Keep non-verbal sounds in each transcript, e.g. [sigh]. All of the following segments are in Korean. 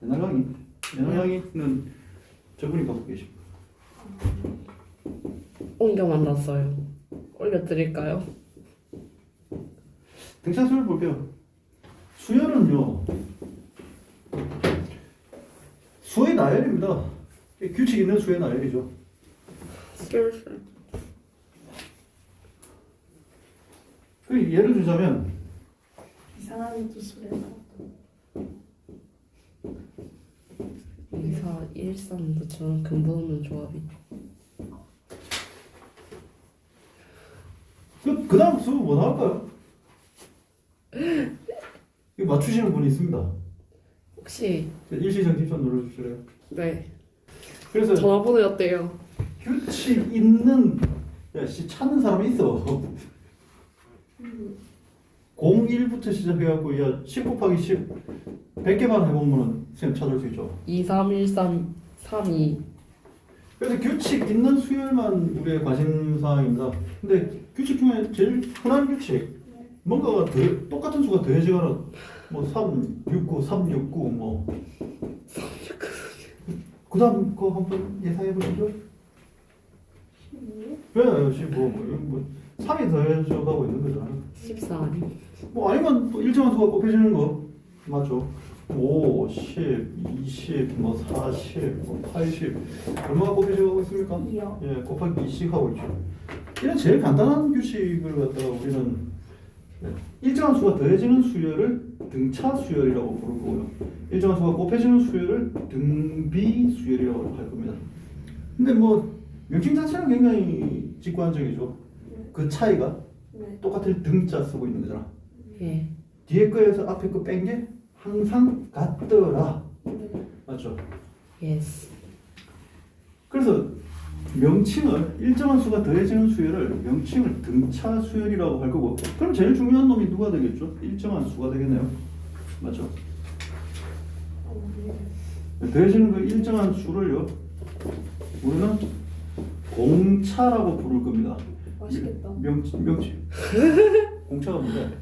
강의. 옛날 강의는 저분이 갖고 계십니다. 옮겨 만났어요. 올려드릴까요? 등차수를 볼게요. 수열은요. 수의 나열입니다. 규칙 있는 수의 나열이죠. 슬슬. 그 예를 들자면 이상한 또 소리가 이사 일삼도 저런 근본 없는 조합이. 그, 그 다음 수뭐 나올까요? 이거 맞추시는 분이 있습니다. 혹시 일시정지편 눌러주실래요? 네 그래서 전화번호였대요. 규칙 있는 야씨 찾는 사람이 있어. 01부터 시작해갖고 야 10 곱하기 10 100개만 해보면 쌤 찾을 수 있죠. 2313 32 그래서 규칙 있는 수열만 우리의 관심사항입니다. 근데 규칙 중에 제일 흔한 규칙 뭔가가 더, 똑같은 수가 더해지거나 뭐 3, 6, 9, 3, 6, 9, 뭐. 그 다음 거 한번 예상해 보시죠. 12? 왜, 15, 뭐, 이거 뭐, 3이 더해져 가고 있는 거잖아요. 14 뭐, 아니면 또 일정한 수가 곱해지는 거. 맞죠? 5, 10, 20, 뭐, 40, 뭐, 80. 얼마가 곱해져 가고 있습니까? 2요. 예, 곱하기 2씩 하고 있죠. 이런 제일 간단한 규칙을 갖다가 우리는 네, 일정한 수가 더해지는 수열을 등차 수열이라고 부를 거고요. 일정한 수가 곱해지는 수열을 등비 수열이라고 할 겁니다. 근데 뭐 명칭 자체는 굉장히 직관적이죠. 그 차이가 네. 똑같은 등자 쓰고 있는 거잖아. 예 뒤에 거에서 앞에 거 뺀 게 항상 같더라. 네. 맞죠? 예스 그래서 명칭을 일정한 수가 더해지는 수열을 명칭을 등차 수열이라고 할 거고 그럼 제일 중요한 놈이 누가 되겠죠? 일정한 수가 되겠네요. 맞죠? 어, 네. 더해지는 그 일정한 수를요 우리는 공차라고 부를 겁니다. 맛있겠다. 명칭 명칭 [laughs] 공차가 뭔데?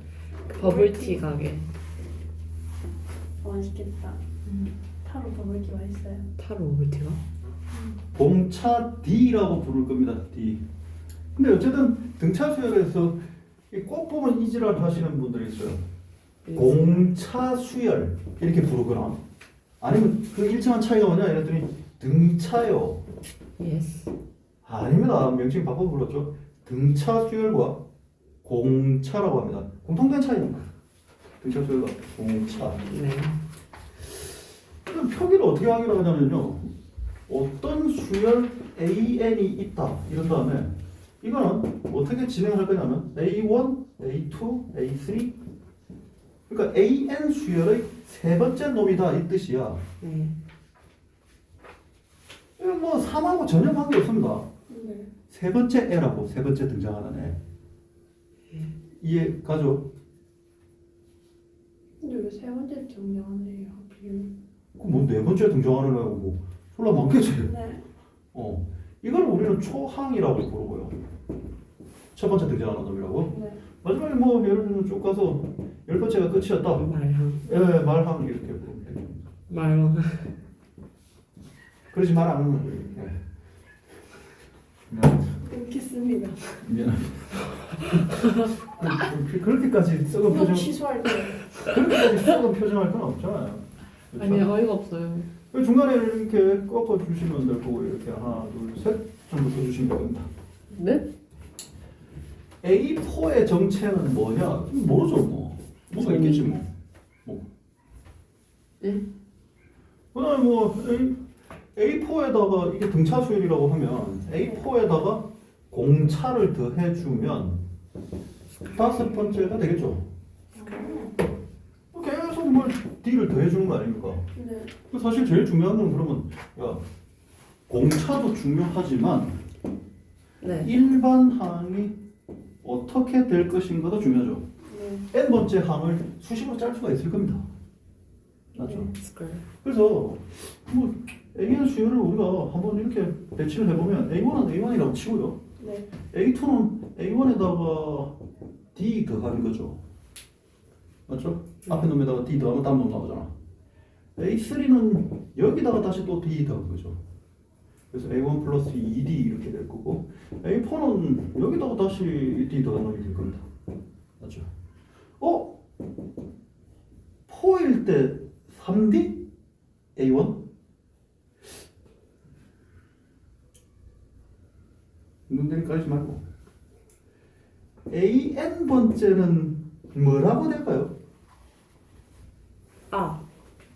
버블티 가게 맛있겠다. 타로 버블티 맛있어요. 타로 버블티가 공차 D라고 부를 겁니다. D. 근데 어쨌든 등차 수열에서 이꼭 보면 이지랄 하시는 분들이 있어요. 공차 수열 이렇게 부르거나 아니면 그 일정한 차이가 뭐냐 이랬더니 등차요 예스 아닙니다 명칭 바꿔 불렀죠 등차 수열과 공차라고 합니다. 공통된 차이입니다 등차 수열과 공차. 네. 그럼 표기를 어떻게 하기로 하냐면요. 어떤 수열 AN이 있다 이런 다음에 이거는 어떻게 진행할 거냐면 A1, A2, A3 그러니까 AN 수열의 세 번째 놈이다 이 뜻이야. 네. 이거 뭐 3하고 전혀 관계 없습니다. 네. 세 번째 애라고 세 번째 등장하는 애 이해 가죠? 근데 왜 세 번째 정리하네요? 하필. 그뭐네 번째 등장하는 애고 뭐 졸라 많겠지 네. 어 이걸 우리는 초항이라고 부르고요 첫 번째 등장하는 놈이라고 네. 마지막에 뭐 예를 들면 쭉 가서 열 번째가 끝이었다 말항 예 말항 이렇게 부르면 말왕 그러지 마라 예. 끊겠습니다. 미안 그- 그렇게까지 썩은 이거 표정 취소할 때. 그렇게까지 썩은 표정할 건 없잖아요 그렇죠? 아니 어이가 없어요 그 중간에 이렇게 꺾어 주시면 될 거고 이렇게 하나 둘셋 정도 써주시면 됩니다 네? A4의 정체는 뭐냐 모르죠 뭐 뭐가 음. 있겠지 뭐, 뭐. 네? 그다음에 뭐 A, A4에다가 이게 등차 수열이라고 하면 A4에다가 공차를 더해주면 다섯 번째가 되겠죠 뭐 계속 뭘 D를 더해주는 거 아닙니까 네. 그 사실 제일 중요한 건 그러면 야 공차도 중요하지만 네 일반 항이 어떻게 될 것인가도 중요하죠. 네. n 번째 항을 수식으로 짤 수가 있을 겁니다. 맞죠? 스컬 그래서 뭐 AN 수열을 우리가 한번 이렇게 배치를 해보면 A1은 A1이라고 치고요. 네. A2는 A1에다가 D 더하는 거죠. 맞죠? 앞에 놈에다가 D 더하면 다음 놈 나오잖아. A3는 여기다가 다시 또 D 더한 거죠. 그래서 A1 플러스 2D 이렇게 될 거고 A4는 여기다가 다시 D 더하는 게될 겁니다. 맞죠? 어? 4일 때 3D? A1? 눈들이 깔지 말고 AN 번째는 뭐라고 될까요? 아,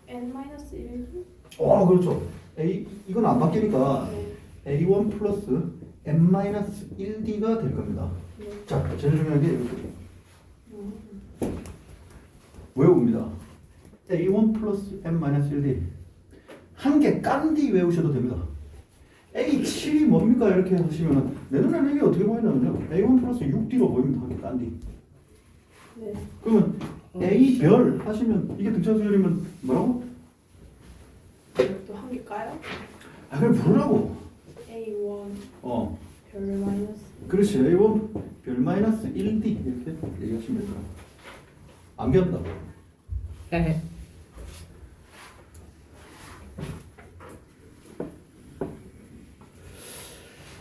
N-1이? 어 그렇죠. A 이건 안 바뀌니까 네. A1 플러스 n-1d가 될 겁니다. 네. 자, 제일 중요한 게 이렇게 음. 외웁니다. A1 플러스 n-1d 한 개 깐 뒤 외우셔도 됩니다. A7이 뭡니까 이렇게 하시면은 내 눈에는 이게 어떻게 보이냐면요. A1 플러스 6d로 보입니다. 한개깐 뒤. 네. 그러면 A별 하시면 이게 등차 수열이면 뭐라고? 또 한 개 까요? 아 그래 부르라고. A1 어, 별 마이너스 그렇지. A1 별 마이너스 1d 이렇게 얘기하시면 돼요. 안. 네.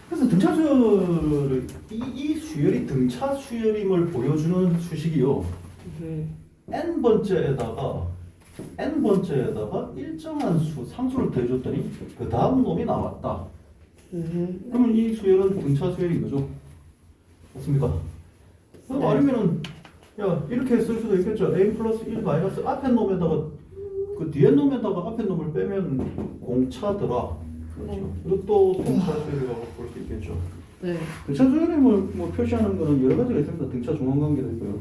그래서 등차 수열을 이, 이 수열이 등차 수열임을 보여주는 수식이요. 음. n 번째에다가 n 번째에다가 일정한 수 상수를 더해줬더니 그 다음 놈이 나왔다. 음. 그러면 이 수열은 등차 수열인 거죠. 맞습니까? 어, 네. 아니면은 야 이렇게 쓸 수도 있겠죠. a 플러스 1 마이너스 앞에 놈에다가 그 뒤에 놈에다가 앞에 놈을 빼면 공차더라. 그렇죠. 등차 수열이라고 볼 수 있겠죠. 네. 등차 수열을 뭐, 뭐 표시하는 거는 여러 가지가 있습니다. 등차 중앙 관계도 있고요.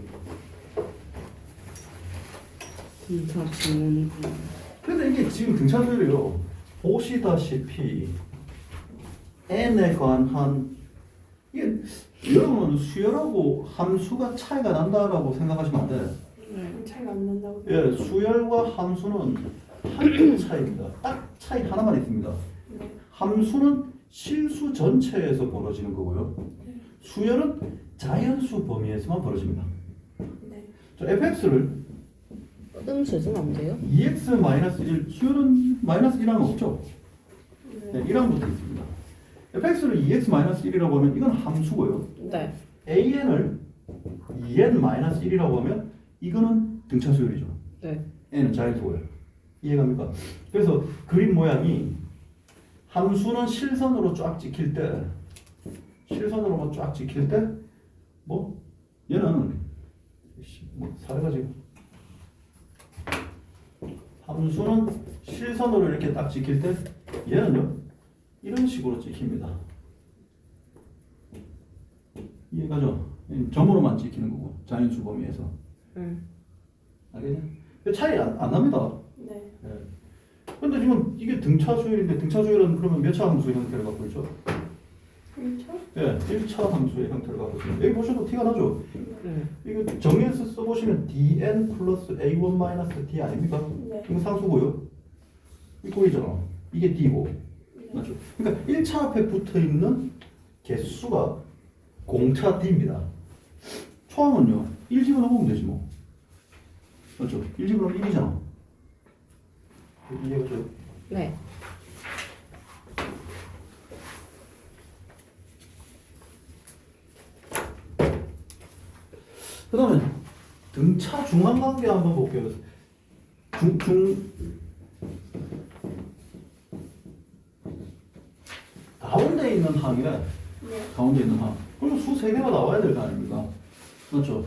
좋은 거. 근데 이게 지금 등차 수열이요. 보시다시피 n에 관한 이게 여러분 수열하고 함수가 차이가 난다라고 생각하시면 안 돼. 네. 차이가 안 난다고 예, 수열과 함수는 한 차이입니다. 딱 차이 하나만 있습니다. 네. 함수는 실수 전체에서 벌어지는 거고요. 수열은 자연수 범위에서만 벌어집니다. 네. 자, fx를 음 쓰면 안 돼요? 2x 마이너스 1 수열은 마이너스 1하면 없죠. 네, 네. 1하면 붙어 있습니다. fx를 2x 마이너스 1이라고 하면 이건 함수고요. 네. an을 2n 마이너스 1이라고 하면 이거는 등차 수열이죠. 네. n은 자연수고요. 이해갑니까? 그래서 그림 모양이 함수는 실선으로 쫙 찍힐 때 실선으로만 쫙 찍힐 때 뭐 얘는 씨, 뭐 사례가지고 함수는 실선으로 이렇게 딱 찍힐 때 얘는요 이런 식으로 찍힙니다. 이해가죠? 점으로만 찍히는 거고 자연수 범위에서 음. 알겠냐? 차이 안, 안 납니다. 네. 근데 지금 이게 등차 수열인데 등차 수열은 그러면 몇 차 함수의 형태를 갖고 있죠? 1차? 예, 1차 함수의 형태를 갖고 있습니다. 여기 보셔도 티가 나죠? 네. 이거 정리해서 써보시면 dn 플러스 a1 마이너스 d 아닙니까? 네. 이거 상수고요. 이거 보이잖아. 이게 d고. 네. 맞죠? 그러니까 1차 앞에 붙어 있는 개수가 공차 d입니다. 초항은요, 1 집어넣으면 되지 뭐. 맞죠? 1 집어넣으면 1이잖아. 이해가죠? 네. 그 다음에 등차 중앙 관계 한번 볼게요. 중, 중, 가운데 있는 항이래. 네. 가운데 있는 항. 그러면 수세 개가 나와야 될 거 아닙니까? 맞죠?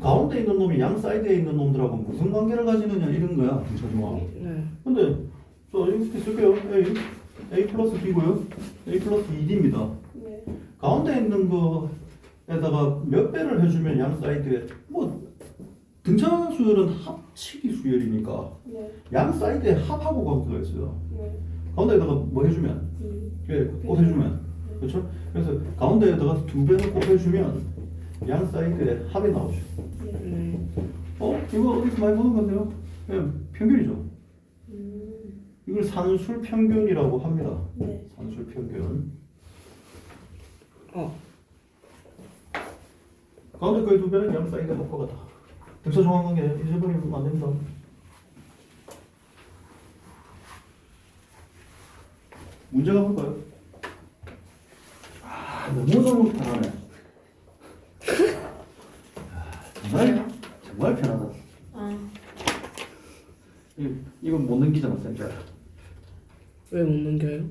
가운데 있는 놈이 양 사이드에 있는 놈들하고 무슨 관계를 가지느냐 이런 거야. 등차 중앙. 네. 근데 저 이렇게 쓸게요. A, A 플러스 B고요. A 플러스 2D입니다. 네. 가운데 있는 거에다가 몇 배를 해주면 양 사이드에 뭐 등차 수열은 합치기 수열이니까 네. 양 사이드에 합하고 관계가 있어요. 네. 가운데에다가 뭐 해주면 이. 예, 곱해주면 그렇죠? 그래서 가운데에다가 두 배를 곱해주면 양 사이클에 합이 나오죠. 네. 어? 이거 어디서 많이 보는 건데요? 네, 평균이죠. 음. 이걸 산술 평균이라고 합니다. 네. 산술 평균. 어. 가운데 거의 두 배는 양 사이클의 합과 같다. 등차 정황관계 잊어버리면 안 된다. 문제가 볼까요? 아, 너무 너무 편하네. 정말 정말 편하다. 아, 이 이건 못 넘기잖아 쌤. 왜 못 넘겨요?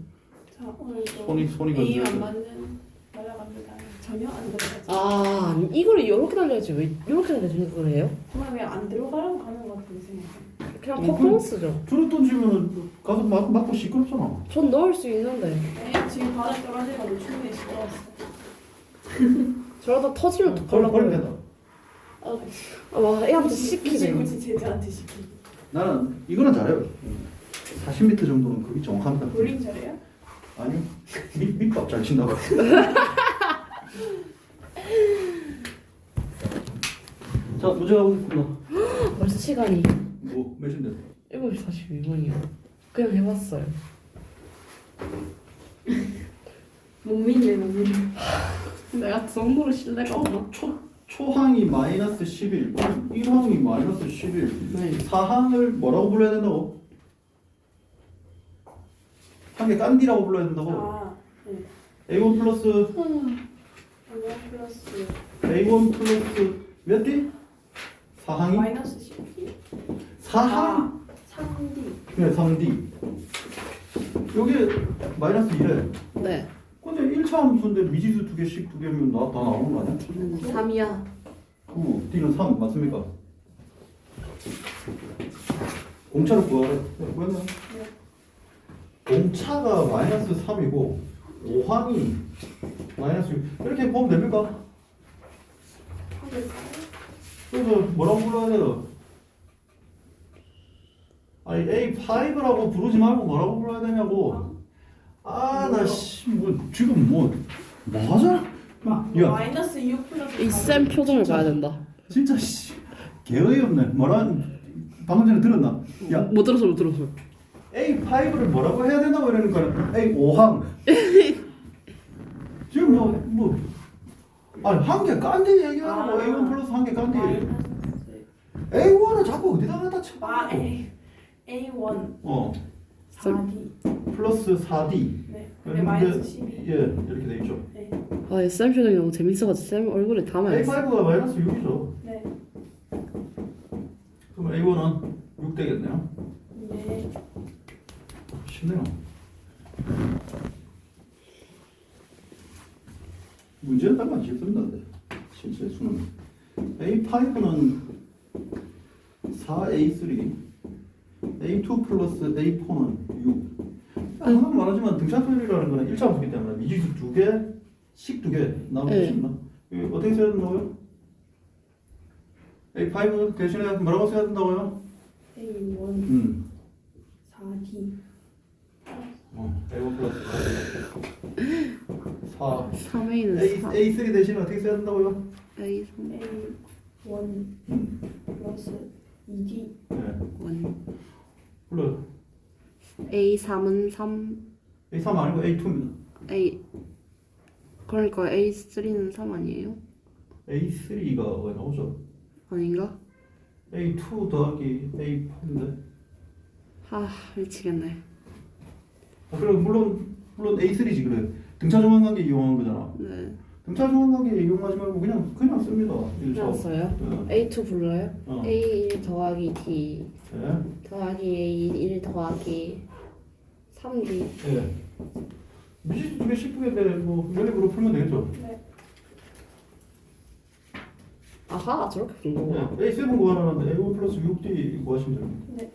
자 오늘도 손이 손이 건드려. 안 맞는 날아갑니다. 전혀 안 들어가지. 아 이거를 이렇게 달려야지 왜 이렇게 달려주는 거예요? 정말 왜 안 들어가라고 하는 것 같은 생각. 그냥 어, 퍼포먼스죠. 줄을 던지면은 가서 맞, 맞고 시끄럽잖아. 전 넣을 수 있는데 네, 지금 바닥 떨어지고 충분히 시끄러웠어. 저러다 터지면 버려 어떡하려고 버리면 그래요? 된다. 아, 와 애한테 시키지 굳이 제자한테 시키. 나는 이거는 잘해요. 40m 정도는 그게 정확합니다. 볼링 잘해요? 아니 밑 밑밥 잘 친다고. [laughs] 자 문제 가보겠습니다. [gasps] 벌써 시간이 뭐 몇인데? 7시 42분이요 그냥 해봤어요 [laughs] 못 믿네, 못 믿네. [laughs] 내가 그 정도로 신뢰가 없나? 초 초항이 마이너스 11, 1항이 마이너스 11, 네 4항을 뭐라고 불러야 된다고? 한 개 깐디라고 불러야 된다고? 아, 네. A1 플러스 원 플러스 A1 플러스 몇 개? 4항이? 마이너스 10D? 4항? 아, 3D. 네, 3D. 여기 마이너스 1에 네 근데 1차 함수인데 미지수 두 개씩 두 개면 나, 다 나오는 거 아니야? D는 3이야 9, D는 3 맞습니까? 공차를 구하래. 네, 구했나? 공차가 마이너스 3이고 5항이 마이너스 6 이렇게 보면 됩니까? 그래서 뭐라고 불러야 돼요? 아니 A5라고 부르지 말고 뭐라고 불러야 되냐고 아 나 씨 뭐 지금 뭐 뭐 하잖아 마, 야. 마이너스 6 플러스 이쌤 표정을 봐야 된다. 진짜 씨 개어이 없네. 뭐라 방금 전에 들었나? 야. 못 들었어 못 들었어? A5를 뭐라고 해야 된다고 이러니까 A5항 지금 뭐, 뭐. 아니 한 개 깐디 얘기하고 아. A1 플러스 한 개 깐디. 마이너스 A1은 자꾸 어디다 갖다 마 쳐놓고 A A1 어 4D 플러스 4D 네 근데 마이너스 12 예 이렇게 돼 있죠. 네, 아쌤 표정이 너무 재밌어가지고 쌤 얼굴에 담아야겠어 A5가 마이너스 6이죠. 네, 그럼 A1은 6 되겠네요. 네. 쉽네요. 문제는 딱만 쉽습니다 근데 실제 수는 A5는 4A3 A2 플러스 A4는 6 항상 말하지만 등차소율이라는 거는 1차 함수기 때문에 미지수 두 개, 식 두 개 나오면 네. 쉽나? 이거 어떻게 써야 된다고요? A5 대신에 뭐라고 써야 된다고요? A1 음. 4D 어, A1 플러스 4 3A는 A, 4 A3 대신에 어떻게 써야 된다고요? A3 A1 음. 플러스 2D 네. 1 불러 A3은 3 A3 아니고 A2입니다. A 그러니까 A3는 3 아니에요? A3가 왜 나오죠? 아닌가? A2 더하기 A4인데? 아 미치겠네. 아, 그럼 물론 물론 A3지 그래. 등차 정한 관계 이용한 거잖아. 네 등차 정한 관계 이용하지 말고 그냥 그냥 씁니다 1차 알았어요 네. A2 불러요? 어. A1 더하기 D 네. 더하기 A1 더하기 3D 네. 미지수 두개 10개인데 뭐 연립으로 풀면 되겠죠? 네 아하 저렇게 네. 거구나 A7 구하라는데 A1 플러스 6D 구하시면 됩니다 네.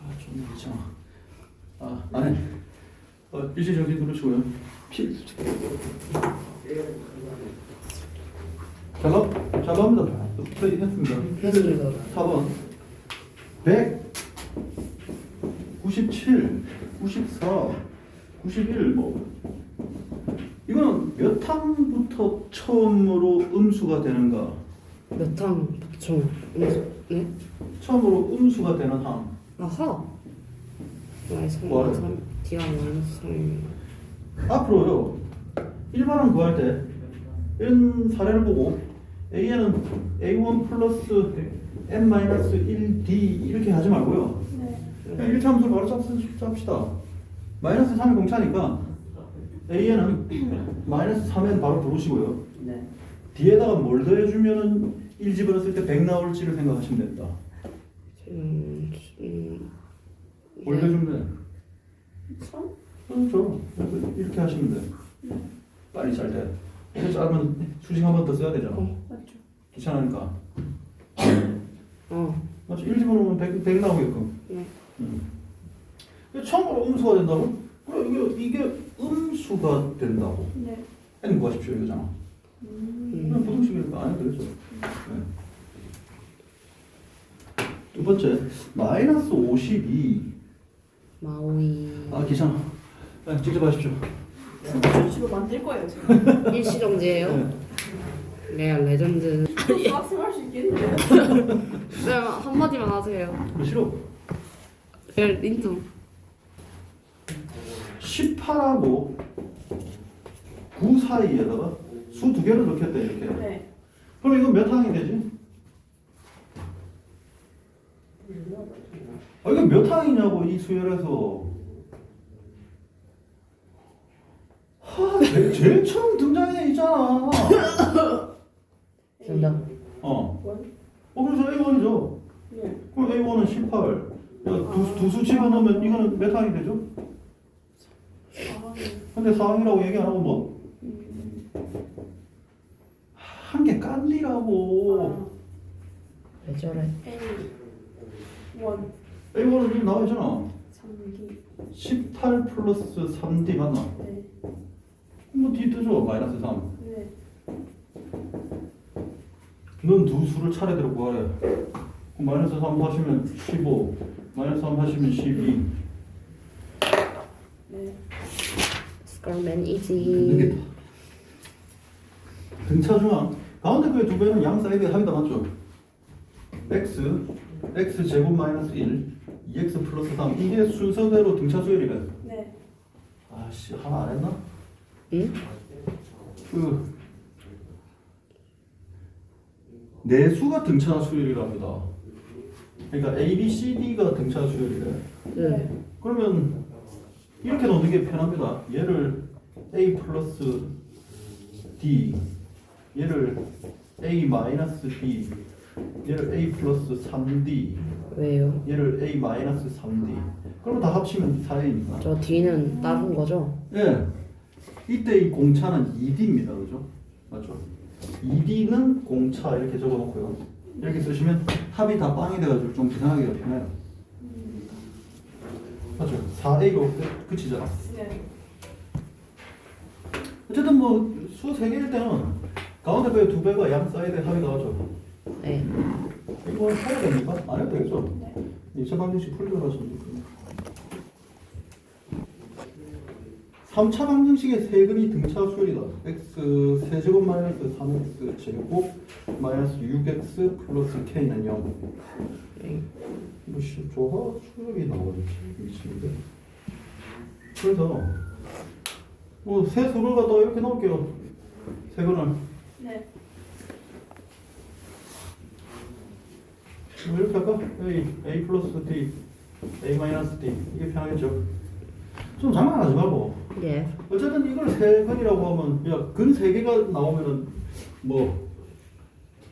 아, 좀 괜찮아. 아, 안 해. 어, 일시정지 누르시고요. 피. 잘 나오, 잘 나옵니다. 플레이 했습니다. 했습니다. 4번. 100, 97, 94, 91, 뭐. 이거는 몇 항부터 처음으로 음수가 되는가? 몇항 보충 네? 처음으로 음수가 되는 항. 아하 y 3뭐 하래? 3 D가 마이너스 3 앞으로요 일반항 구할 때 이런 사례를 보고 A에는 A1 플러스 N 마이너스 1D 이렇게 하지 말고요 네. 그냥 일차 함수를 바로 짭- 짭시다. 마이너스 3이 공차니까 a에는 마이너스 3엔 바로 부르시고요. 네. 뒤에다가 뭘 더해주면은 1 집어넣었을 때 100 나올지를 생각하시면 됩니다. 음, 음, 뭘 더해주면 돼? 3? 그렇죠. 이렇게 하시면 돼. 빨리 잘 돼. 이렇게 짜면 수식 한 번 더 써야 되잖아. 맞죠. 귀찮으니까. 어, 맞죠? 1 집어넣으면 100, 100 나오게끔. 네. 음. 처음으로 음수가 된다고? 그래 이게, 이게 음수가 된다고. 네. n 구하십시오 이거잖아. 음. 그냥 부등식이니까 안 해도 되죠. 네. 두 번째, 마이너스 52. 마오이. 아, 귀찮아. 네, 직접 하십시오. 주로 만들 거예요 지금. [laughs] 일시정지예요? 네. 레알 레전드. 또 학습할 수 있겠네요. [laughs] 네, 한마디만 하세요. 그 싫어. 레알 인정. 18하고 9 사이에다가 수 두 개를 넣겠다, 이렇게. 네. 그럼 이건 몇 항이 되지? 아, 이거 몇 항이냐고, 이 수열에서. 하, 제일, 제일 처음 등장해 있잖아. 정답. 어. 원? 어, 그래서 A1이죠. 네. 그럼 A1은 18. 두, 두 수 집어넣으면 이거는 몇 항이 되죠? 아, 네. 근데 4항이라고 얘기 안 하고 뭐? 음. 한개 깐디라고. 왜 저래? A. 원. A1은 지금 나와 있잖아. 3기. 18 플러스 3D 맞나? 네. 뭐 D 뜨죠? 마이너스 3. 네. 넌두 수를 차례대로 구하래. 그럼 마이너스 3 하시면 15. 마이너스 3 하시면 12. 네. 스컬맨 이게 이지. 다. 등차 중앙. 가운데 그의 두 배는 양 사이드에 합이 다 맞죠? x, x 제곱 마이너스 1, 2x 플러스 3. 이게 순서대로 등차 수열이래. 네. 아씨, 하나 안 했나? 응? 그 내수가 등차 수열이랍니다. 그러니까 A, B, C, D가 등차 수열이래. 네. 그러면 이렇게 놓는 게 편합니다. 얘를 A 플러스 D, 얘를 A 마이너스 D, 얘를 A 플러스 3D, 왜요? 얘를 A 마이너스 3D. 그러면 다 합치면 4A니까. 저 D는 다른 거죠? 예. 이때 이 공차는 2D입니다. 그죠? 맞죠? 2D는 공차 이렇게 적어 놓고요. 이렇게 쓰시면 합이 다 빵이 돼 가지고 좀 계산하기가 편해요. 맞죠? 4A로 끝이잖아. 네. 어쨌든 뭐 수 3개일 때는 가운데 거의 두 배가 양 사이드에 합이 나오죠. 네. 이거 해야 됩니까? 안 해도 되겠죠? 네. 2차 방정식 풀려고 하시면 됩니다. 3차 방정식의 세근이 등차 수열이다. x 세제곱 마이너스 3x 제곱 마이너스 6x 플러스 k는 0. 네. 이거 씨, 조화 수열이 나오지 미치는데. 그래서 뭐세 수를 갖다가 이렇게 넣을게요. 세근을 네. 뭐 이렇게 할까? A, A 플러스 D, A 마이너스 D 이게 편하겠죠? 좀 장난하지 말고 예. 어쨌든 이걸 세 근이라고 하면 야근 세 개가 나오면은 뭐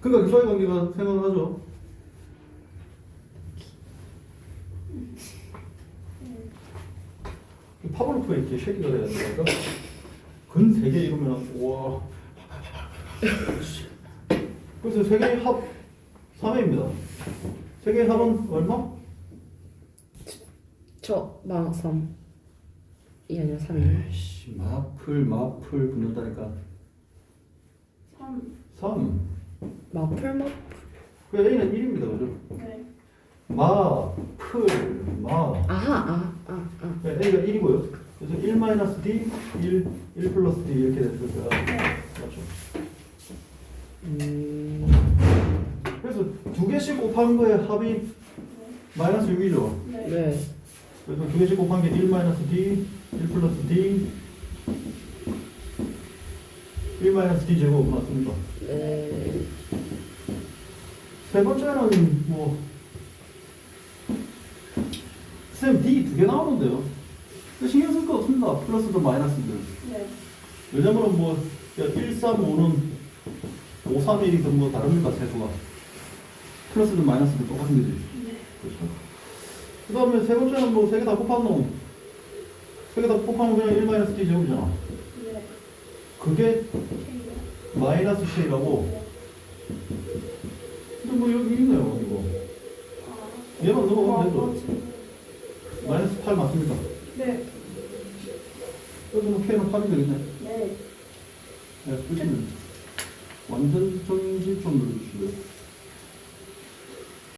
그러니까 기소의 관계가 생각나죠? 파블로프에 이렇게 쉐기가 돼야 되니까 근 세 개 이러면 와 [laughs] 그래서 세 개의 합 3회입니다 세 개의 합은 얼마? 저 망삼. 이 아니라 3이요. 에이씨 마플 마플 붙는다니까 3. 3 마플 마. 그 A는 1입니다 그죠? 네. 마, 풀, 마 아하 아아 아. 네, A가 1이고요 그래서 1 마이너스 D, 1, 1 플러스 D 이렇게 됐을 거야 맞죠? 음. 그래서 두 개씩 곱한 거의 합이 마이너스 6이죠 네. 네. 그래서 두 개씩 곱한 게 1 마이너스 D, 1 플러스 D 1 마이너스 D 제곱 맞습니까? 네. 세 번째는 뭐 쌤 D 두 개 나오는데요. 신경 쓸 거 없습니다. 플러스든 마이너스든. 네. 왜냐면은 뭐 1, 3, 5는 5, 3, 1이든 뭐 다릅니다. 세수가. 플러스든 마이너스든 똑같은 거지. 네. 그렇죠. 그 다음에 세 번째는 뭐 세 개 다 곱하면 뭐. 세개 다 곱하면 그냥 1 마이너스 t 제곱이잖아. 네. 그게 마이너스 c라고. 네. 근데 뭐 여기 있네요, 이거. 아. 얘만 넘어가면 되죠. 아, 마이너스 8 맞습니까? 네. 그래서 뭐 k는 8이 되겠네. 네. 네, 끝이네. 완전 정지 좀 눌러주시고요.